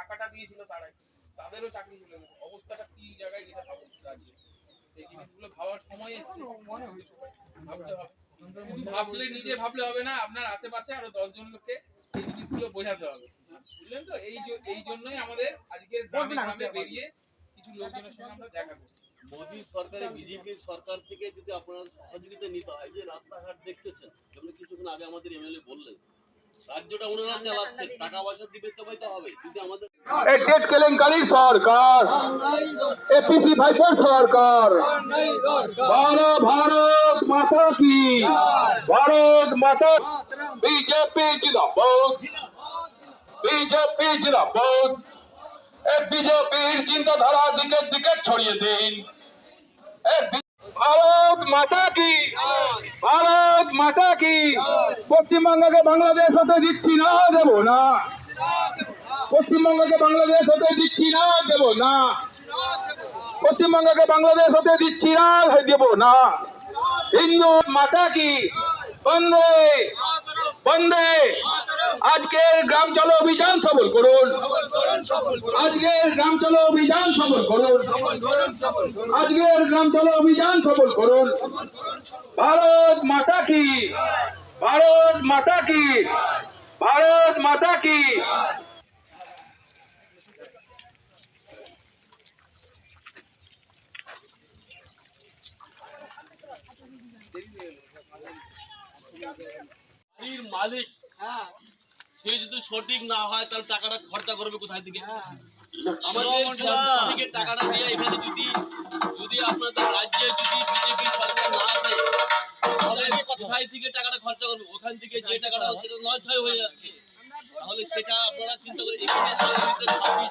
টাকাটা দিয়েছিল তারাই তাদেরও চাকরি চলে গেছে অবস্থাটা কি জায়গায় গেছে ভাবুন রাজ্যে এই জিনিসগুলো ভাবার সময় এসছে। ভাবতে হবে। শুধু ভাবলে নিজে ভাবলে হবে না আপনার আশেপাশে আরও দশজন লোককে এই জিনিসগুলো বোঝাতে হবে। বুঝলেন তো? এই এই জন্যই আমাদের আজকের গ্রামে গ্রামে বেরিয়ে কিছু লোকজনের সঙ্গে আমরা দেখা করছি। মোদী সরকারে বিজেপির সরকার থেকে যদি আপনারা সহযোগিতা নিতে হয় যে রাস্তাঘাট দেখতেছেন যেমন কিছুক্ষণ আগে আমাদের এমএলএ বললেন রাজ্যটা ওনারা চালাচ্ছেন টাকা পয়সা দিবে তো হবে যদি আমাদের এই টেট কেলেঙ্কারির সরকার। এপিসি ভাইসের সরকার। বলো ভারত মাতা কি? ভারত মাতা বিজেপি জিন্দাবাদ। বিজেপি জিন্দাবাদ। এই বিজেপির চিন্তাধারা দিকে দিকে ছড়িয়ে দিন। এই বি- ভারত মাতা কি? ভারত মাতা কি? পশ্চিমবঙ্গকে বাংলাদেশ হতে দিচ্ছি না, দেবো না। পশ্চিমবঙ্গকে বাংলাদেশ হতে দিচ্ছি না, দেব না। পশ্চিমবঙ্গকে বাংলাদেশ হতে দিচ্ছি না, দেব না। হিন্দু মাতা কি? বন্দে। বন্দে। আজকের গ্রাম চলো অভিযান সফল করুন। আজকের গ্রাম চলো অভিযান সফল করুন। আজকের গ্রাম চলো অভিযান সফল করুন। ভারত মাতা কি? ভারত মাতা কি? ভারত মাতা কি? মালিক। সে যদি সঠিক না হয় তাহলে টাকাটা খরচা করবে কোথায় থেকে? আমাদের টাকাটা নিয়ে এখানে যদি যদি আপনাদের রাজ্যে যদি বিজেপি সরকার না আসে তাহলে কোথায় থেকে টাকাটা খরচা করবে? ওখান থেকে যে টাকাটা সেটা নয় ছয় হয়ে যাচ্ছে। তাহলে সেটা আপনারা চিন্তা করে এখানে ছাব্বিশ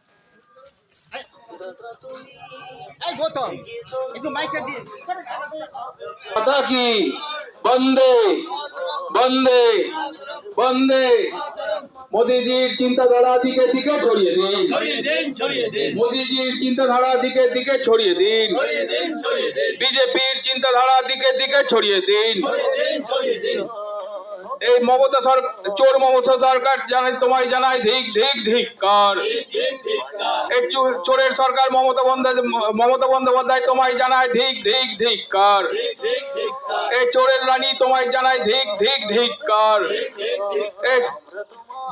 এই গৌতম একটু মাইকটা দিয়ে মাতা কি? বন্দে বন্দে বন্দে। মোদিজির চিন্তাধারা দিকে দিকে ছড়িয়ে দিন। মোদিজির চিন্তাধারা দিকে দিকে ছড়িয়ে দিন। বিজেপির চিন্তাধারা দিকে দিকে ছড়িয়ে দিন। এই মমতা সরকার চোর মমতা সরকার জানাই, তোমায় জানাই, ধিক ধিক, ধিক্কার। এই চোরের সরকার মমতা বন্দ্যোপাধ্যায় মমতা বন্দ্যোপাধ্যায়, তোমায় জানায় ধিক ধিক, ধিক্কার। এই চোরের রানী, তোমায় জানায় ধিক ধিক, ধিক্কার।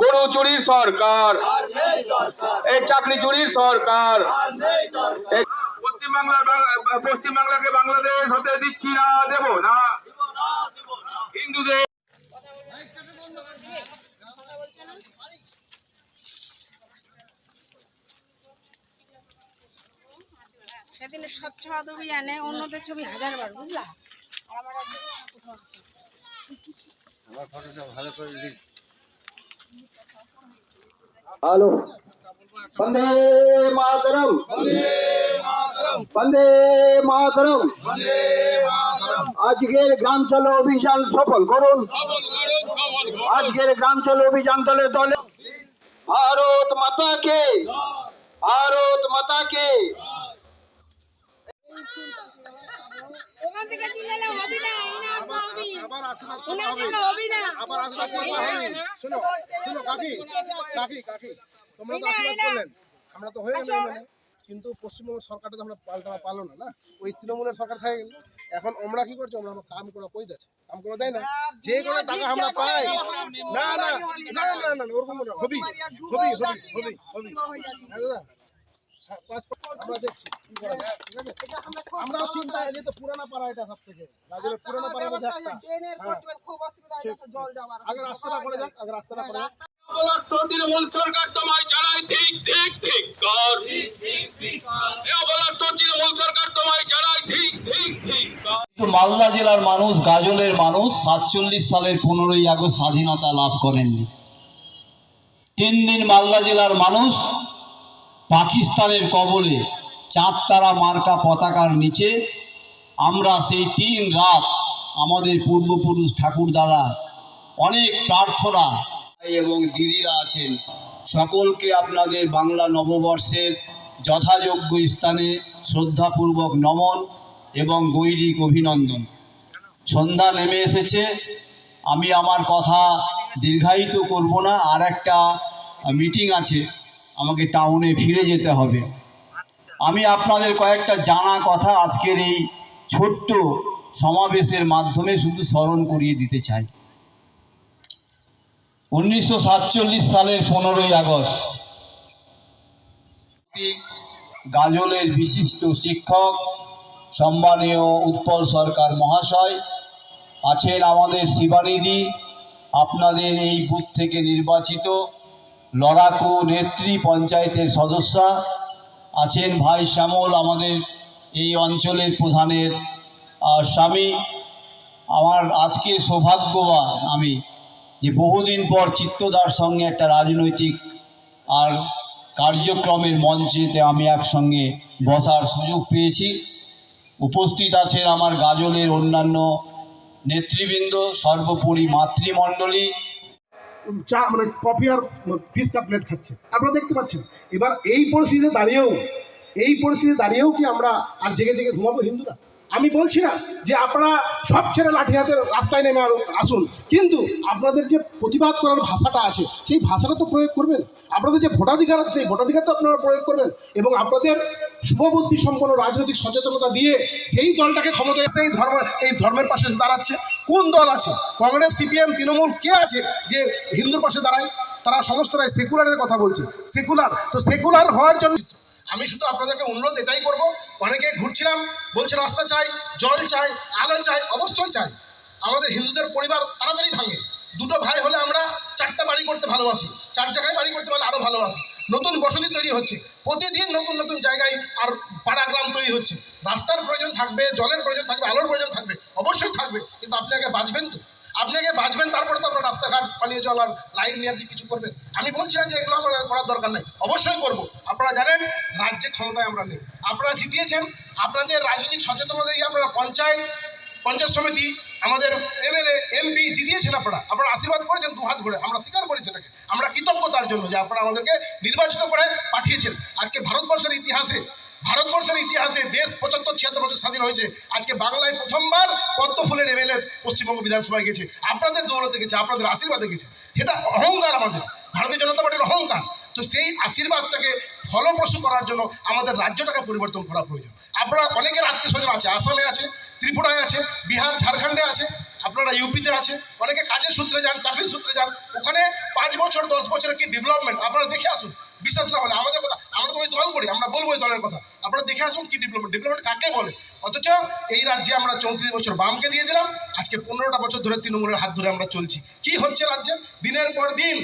গরু চুরির সরকার। এই চাকরি চুরির সরকার। পশ্চিমবাংলার পশ্চিমবাংলাকে বাংলাদেশ হতে দিচ্ছি না, দেব না। হিন্দুদের সেদিন স্বচ্ছ ভারত অভিযানে অন্যদের ছবি হাজার বার বুঝলা? আর আমার আজকে হ্যালো। বন্দে মাতরম। বন্দে মাতরম। আজকের গ্রাম চলো অভিযান সফল করুন। আজকের গ্রাম চলো অভিযান দলে দলে ভারত মাতাকে ভারত মাতাকে ওখান থেকে চিল্লালে হবে না এখানে আসবা হবি। ওখান থেকে হবে না। আবার আশীর্বাদ করতে হয়নি। শোনো শোনো কাকি কাকি কাকি তোমরা তো আশীর্বাদ করলেন। আমরা তো হয়ে গেল এমএলএ। কিন্তু পশ্চিমবঙ্গ সরকারটা তো আমরা পাল্টা পারল না না? ওই তৃণমূলের সরকার থাকে গেল। এখন আমরা কি করছি? আমরা কাম করে কই যাচ্ছে? কাম করে দেয় না? যে কোনো টাকা আমরা পাই। না না না না না ওরকম হবি হবি হবি হবি হবি। হ্যাঁ দাদা? হ্যাঁ, পাঁচ পাঁচ আমরা দেখছি। আমরাও চিন্তা এই তো পুরানা পাড়া এটা সব থেকে। গাজরের পুরানা পাড়ার মধ্যে একটা হ্যাঁ। আগে রাস্তাটা করে যাক আগে রাস্তাটা করে তৃণমূল সরকার তোমায় জানায় ঠিক ঠিক ঠিক কর তৃণমূল সরকার তোমায় জানায় ঠিক ঠিক ঠিক মালদা জেলার মানুষ গাজলের মানুষ সাতচল্লিশ সালের পনেরোই আগস্ট স্বাধীনতা লাভ করেননি। তিন দিন মালদা জেলার মানুষ পাকিস্তানের কবলে চাঁদ তারা মার্কা পতাকার নিচে আমরা সেই তিন রাত আমাদের পূর্বপুরুষ ঠাকুর দ্বারা অনেক প্রার্থনা এবং দিদিরা আছেন। সকলকে আপনাদের বাংলা নববর্ষের যথাযোগ্য স্থানে শ্রদ্ধাপূর্বক নমন এবং গৈরিক অভিনন্দন। সন্ধ্যা নেমে এসেছে। আমি আমার কথা দীর্ঘায়িত করব না। আর একটা মিটিং আছে। আমাকে টাউনে ফিরে যেতে হবে। আমি আপনাদের কয়েকটা জানা কথা আজকের এই ছোট্ট সমাবেশের মাধ্যমে শুধু স্মরণ করিয়ে দিতে চাই। উনিশশো সাতচল্লিশ সালের পনেরোই আগস্ট, গাজলের বিশিষ্ট শিক্ষক, সম্মানীয় উৎপল সরকার মহাশয় আছেন আমাদের শিবানিধি আপনাদের এই বুথ থেকে নির্বাচিত লড়াকু নেত্রী পঞ্চায়েতের সদস্যা আছেন ভাই শ্যামল, আমাদের এই অঞ্চলের প্রধানের স্বামী, আমার আজকে সৌভাগ্যবান আমি যে বহুদিন পর চিত্তদার সঙ্গে একটা রাজনৈতিক আর কার্যক্রমের মঞ্চেতে আমি একসঙ্গে বসার সুযোগ পেয়েছি। উপস্থিত আছেন আমার গাজলের অন্যান্য নেতৃবৃন্দ, সর্বোপরি মাতৃমণ্ডলী চা মানে কফি আর ফিস কাটলেট খাচ্ছে। আপনারা দেখতে পাচ্ছেন। এবার এই পরিস্থিতিতে দাঁড়িয়েও, এই পরিস্থিতিতে দাঁড়িয়েও কি আমরা আর জেগে জেগে ঘুমাবো হিন্দুরা? আমি বলছি না যে আপনারা সব ছেড়ে লাঠি হাতে রাস্তায় নেমে আসুন। কিন্তু আপনাদের যে প্রতিবাদ করার ভাষাটা আছে, সেই ভাষাটা তো প্রয়োগ করবেন। আপনাদের যে ভোটাধিকার আছে, সেই ভোটাধিকার তো আপনারা প্রয়োগ করবেন। এবং আপনাদের শুভবুদ্ধি সম্পন্ন রাজনৈতিক সচেতনতা দিয়ে সেই দলটাকে ক্ষমতায় এই ধর্ম, এই ধর্মের পাশে দাঁড়াচ্ছে। কোন দল আছে? কংগ্রেস, সিপিএম, তৃণমূল, কে আছে যে হিন্দুর পাশে দাঁড়ায়? তারা সমস্তরাই সেকুলারের কথা বলছে। সেকুলার। তো সেকুলার হওয়ার জন্য আমি শুধু আপনাদেরকে অনুরোধ এটাই করব, অনেকে ঘুরছিলাম, বলছে রাস্তা চাই, জল চাই, আলো চাই, অবশ্যই চাই। আমাদের হিন্দুদের পরিবার তাড়াতাড়ি ভাঙে। দুটো ভাই হলে আমরা চারটা বাড়ি করতে ভালোবাসি। চার জায়গায় বাড়ি করতে পারলে আরও ভালোবাসি। নতুন বসতি তৈরি হচ্ছে। প্রতিদিন নতুন নতুন জায়গায় আর পাড়া গ্রাম তৈরি হচ্ছে। রাস্তার প্রয়োজন থাকবে, জলের প্রয়োজন থাকবে আলোর প্রয়োজন থাকবে অবশ্যই থাকবে কিন্তু আপনি আগে বাঁচবেন তো আপনি আগে বাঁচবেন তারপরে তো আপনার রাস্তাঘাট পানীয় জল আর লাইন নিয়ে আপনি কিছু করবেন? আমি বলছি না যে এগুলো আমরা করার দরকার নাই। অবশ্যই করব। আপনারা জানেন, রাজ্যে ক্ষমতায় আমরা নেই। আপনারা জিতিয়েছেন, আপনাদের রাজনৈতিক সচেতনতা দিয়ে আপনারা পঞ্চায়েত পঞ্চায়েত সমিতি, আমাদের এমএলএ, এমপি জিতিয়েছেন আপনারা। আপনারা আশীর্বাদ করেছেন দু হাত ভরে। আমরা স্বীকার করেছি এটাকে আমরা কৃতজ্ঞ তার জন্য যে আপনারা আমাদেরকে নির্বাচিত করে পাঠিয়েছেন। আজকে ভারতবর্ষের ইতিহাসে ভারতবর্ষের ইতিহাসে দেশ পঁচাত্তর, ছিয়াত্তর বছর স্বাধীন হয়েছে। আজকে বাংলায় প্রথমবার পদ্ম ফুলের এমএলএ পশ্চিমবঙ্গ বিধানসভায় গেছে? আপনাদের দৌলতে গেছে, আপনাদের আশীর্বাদে গেছে। সেটা অহংকার আমাদের। ভারতীয় জনতা পার্টির অহংকার। তো সেই আশীর্বাদটাকে ফলপ্রসূ করার জন্য আমাদের রাজ্যটাকে পরিবর্তন করা প্রয়োজন। আপনারা অনেকের আত্মীয় স্বজন আছে, আসামে আছে, ত্রিপুরায় আছে, বিহার, ঝাড়খণ্ডে আছে, আপনারা ইউপিতে আছে, অনেকে কাজের সূত্রে যান, চাকরির সূত্রে যান। ওখানে পাঁচ বছর, দশ বছরের কি ডেভেলপমেন্ট আপনারা দেখে আসুন। বিশ্বাস না হলে আমাদের কথা, আমরা তো ওই দল করি, আমরা বলব ওই দলের কথা। আপনারা দেখে আসুন কি ডিপ্লোমেট ডিপ্লোমেট কাকে বলে? অথচ এই রাজ্যে আমরা চৌত্রিশ বছর বামকে দিয়ে দিলাম, আজকে পনেরোটা বছর ধরে তৃণমূলের হাত ধরে আমরা চলছি। কি হচ্ছে রাজ্যে? দিনের পর দিন।